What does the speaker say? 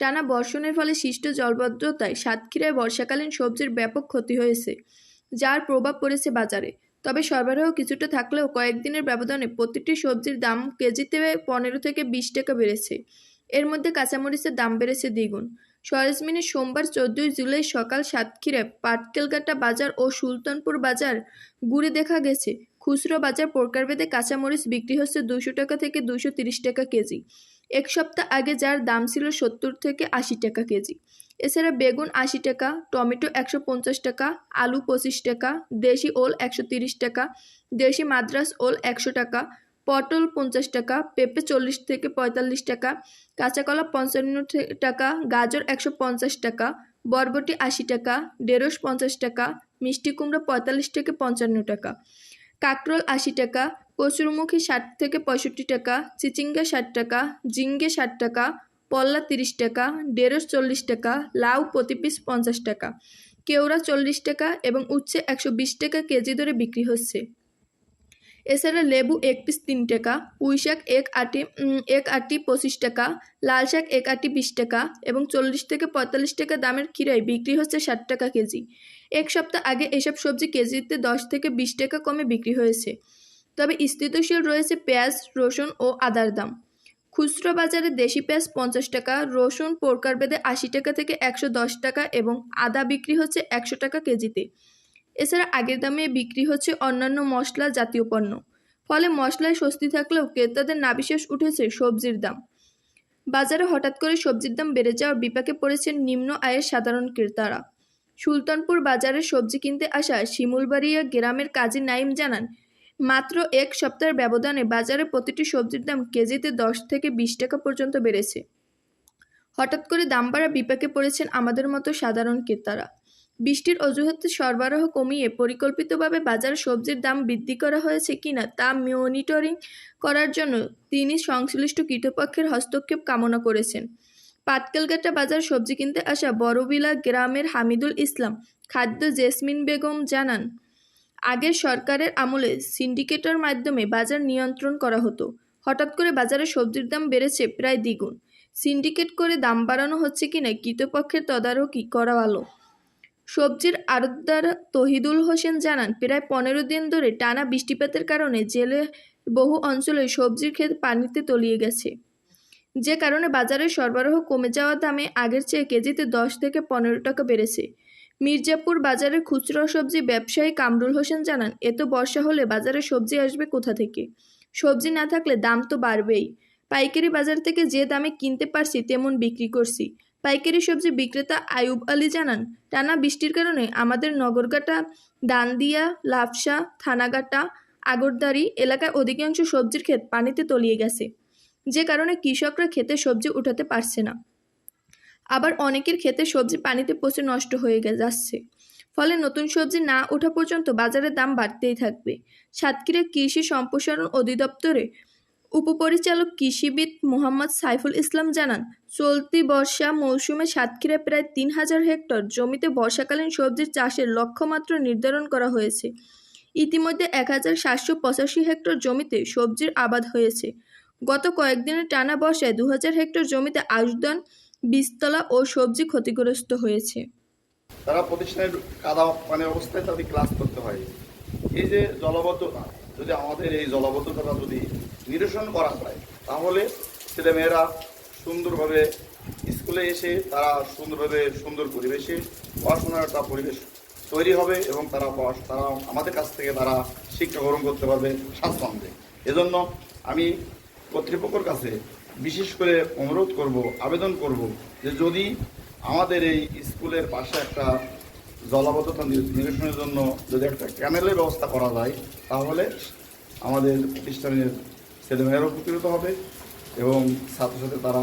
টানা বর্ষণের ফলে সৃষ্ট জলবদ্ধতায় সাতক্ষীরায় বর্ষাকালীন সবজির ব্যাপক ক্ষতি হয়েছে, যার প্রভাব পড়েছে বাজারে। তবে সরবরাহ কিছুটা থাকলেও কয়েকদিনের ব্যবধানে প্রতিটি সবজির দাম কেজিতে পনেরো থেকে বিশ টাকা বেড়েছে। এর মধ্যে কাঁচামরিচের দাম বেড়েছে দ্বিগুণ। সরেজমিনে সোমবার চোদ্দই জুলাই সকাল সাতক্ষীরায় পাটকেলকাটা বাজার ও সুলতানপুর বাজার ঘুরে দেখা গেছে। খুচরো বাজার প্রকারভেদে কাঁচামরিচ বিক্রি হচ্ছে দুশো টাকা থেকে দুশো টাকা কেজি। এক সপ্তাহ আগে যার দাম ছিল সত্তর থেকে আশি টাকা কেজি। এছাড়া বেগুন আশি টাকা, টমেটো একশো পঞ্চাশ টাকা, আলু পঁচিশ টাকা, দেশি ওল একশো তিরিশ টাকা, দেশি মাদ্রাস ওল একশো টাকা, পটল পঞ্চাশ টাকা, পেঁপে চল্লিশ থেকে পঁয়তাল্লিশ টাকা, কাঁচাকলা পঞ্চান্ন টাকা, গাজর একশো পঞ্চাশ টাকা, বরবটি আশি টাকা, ঢেঁড়স পঞ্চাশ টাকা, মিষ্টি কুমড়া পঁয়তাল্লিশ থেকে পঞ্চান্ন টাকা, কাকরোল আশি টাকা কচুরমুখী ষাট থেকে পঁয়ষট্টি টাকা, চিচিঙ্গা ষাট টাকা জিঙ্গে ষাট টাকা, পল্লা তিরিশ টাকা, ঢেঁড়স চল্লিশ টাকা, লাউ প্রতি পিস পঞ্চাশ টাকা। কেওড়া চল্লিশ টাকা এবং উচ্ছে একশো বিশ টাকা কেজি দরে বিক্রি হচ্ছে। এছাড়া লেবু এক পিস তিন টাকা, পুঁই শাক এক আটি এক আটি পঁচিশ টাকা, লাল শাক এক আটি বিশ টাকা এবং চল্লিশ থেকে পঁয়তাল্লিশ টাকা দামের খিরাই বিক্রি হচ্ছে ষাট টাকা কেজি। এক সপ্তাহ আগে এসব সবজি কেজিতে দশ থেকে বিশ টাকা কমে বিক্রি হয়েছে। তবে স্থিতিশীল রয়েছে পেঁয়াজ, রসুন ও আদার দাম। খুচরো বাজারে দেশি পেঁয়াজ পঞ্চাশ টাকা, রসুন পোরকার বেদে আশি টাকা থেকে একশো দশ টাকা এবং আদা বিক্রি হচ্ছে একশো টাকা কেজিতে। এছাড়া আগের দামে বিক্রি হচ্ছে অন্যান্য মশলা জাতীয় পণ্য। ফলে মশলায় স্বস্তি থাকলেও ক্রেতাদের নাবিশেষ উঠেছে সবজির দাম। বাজারে হঠাৎ করে সবজির দাম বেড়ে যাওয়ার বিপাকে পড়েছেন নিম্ন আয়ের সাধারণ ক্রেতারা। সুলতানপুর বাজারে সবজি কিনতে আসা শিমুলবাড়িয়া গ্রামের কাজী নাইম জানান মাত্র এক সপ্তাহের ব্যবধানে বাজারে প্রতিটি সবজির দাম কেজিতে দশ থেকে বিশ টাকা পর্যন্ত বেড়েছে। হঠাৎ করে দাম বাড়া বিপাকে পড়েছেন আমাদের মতো সাধারণ ক্রেতারা। বৃষ্টির অজুহাতে সরবরাহ কমিয়ে পরিকল্পিতভাবে বাজার সবজির দাম বৃদ্ধি করা হয়েছে কিনা তা মনিটরিং করার জন্য তিনি সংশ্লিষ্ট কর্তৃপক্ষের হস্তক্ষেপ কামনা করেছেন। পাটকেলঘাটা বাজার সবজি কিনতে আসা বড়বিলা গ্রামের হামিদুল ইসলাম, খাদ্য জেসমিন বেগম জানান আগের সরকারের আমলে সিন্ডিকেটের মাধ্যমে বাজার নিয়ন্ত্রণ করা হতো। হঠাৎ করে বাজারে সবজির দাম বেড়েছে প্রায় দ্বিগুণ। সিন্ডিকেট করে দাম বাড়ানো হচ্ছে কিনা কৃতপক্ষের তদারকি করা ভালো সবজির আড়তদার তহিদুল হোসেন জানান, প্রায় পনেরো দিন ধরে টানা বৃষ্টিপাতের কারণে জেলে বহু অঞ্চলে সবজির ক্ষেত পানিতে তলিয়ে গেছে। যে কারণে বাজারে সরবরাহ কমে যাওয়া দামে আগের চেয়ে কেজিতে দশ থেকে পনেরো টাকা বেড়েছে। মির্জাপুর বাজারের খুচরো সবজি ব্যবসায়ী কামরুল হোসেন জানান, এত বর্ষা হলে বাজারে সবজি আসবে কোথা থেকে? সবজি না থাকলে দাম তো বাড়বেই। পাইকারি বাজার থেকে যে দামে কিনতে পারছি তেমন বিক্রি করছি। পাইকারি সবজি বিক্রেতা আয়ুব আলী জানান, টানা বৃষ্টির কারণে আমাদের নগরগাটা দান্দিয়া লাফসা থানাগাটা আগরদারি এলাকায় অধিকাংশ সবজির ক্ষেত পানিতে তলিয়ে গেছে। যে কারণে কৃষকরা খেতে সবজি উঠাতে পারছে না। আবার অনেকের ক্ষেতে সবজি পানিতে পচে নষ্ট হয়ে যাচ্ছে। ফলে নতুন সবজি না ওঠা পর্যন্ত বাজারের দাম বাড়তেই থাকবে। সাতক্ষীরা কৃষি সম্প্রসারণ অধিদপ্তরে উপপরিচালক কৃষিবিদ মোহাম্মদ সাইফুল ইসলাম জানান, চলতি বর্ষা মৌসুমে সাতক্ষীরা প্রায় তিন হাজার হেক্টর জমিতে বর্ষাকালীন সবজির চাষের লক্ষ্যমাত্রা নির্ধারণ করা হয়েছে। ইতিমধ্যে এক হাজার সাতশো পঁচাশি হেক্টর জমিতে সবজির আবাদ হয়েছে। গত কয়েকদিনের টানা বর্ষায় দু হাজার হেক্টর জমিতে আউশধান বীজতলা ও সবজি ক্ষতিগ্রস্ত হয়েছে। তারা প্রতিষ্ঠানের কাদা পানি অবস্থায় তাদের ক্লাস করতে হয়। এই যে জলবদ্ধতা, যদি আমাদের এই জলবদ্ধতা যদি নিরসন করা যায় তাহলে ছেলেমেয়েরা সুন্দরভাবে স্কুলে এসে তারা সুন্দরভাবে সুন্দর পরিবেশে পড়াশোনার একটা পরিবেশ তৈরি হবে এবং তারা তারা আমাদের কাছ থেকে তারা শিক্ষা গ্রহণ করতে পারবে স্বাচ্ছন্দ্যে। এজন্য আমি কর্তৃপক্ষের কাছে বিশেষ করে অনুরোধ করব, আবেদন করব যে যদি আমাদের এই স্কুলের পাশে একটা জলাবদ্ধতা নিরসনের জন্য যদি একটা ক্যানেলের ব্যবস্থা করা যায়, তাহলে আমাদের প্রতিষ্ঠানের ছেলেমেয়েরাও উপকৃত হবে এবং সাথে সাথে তারা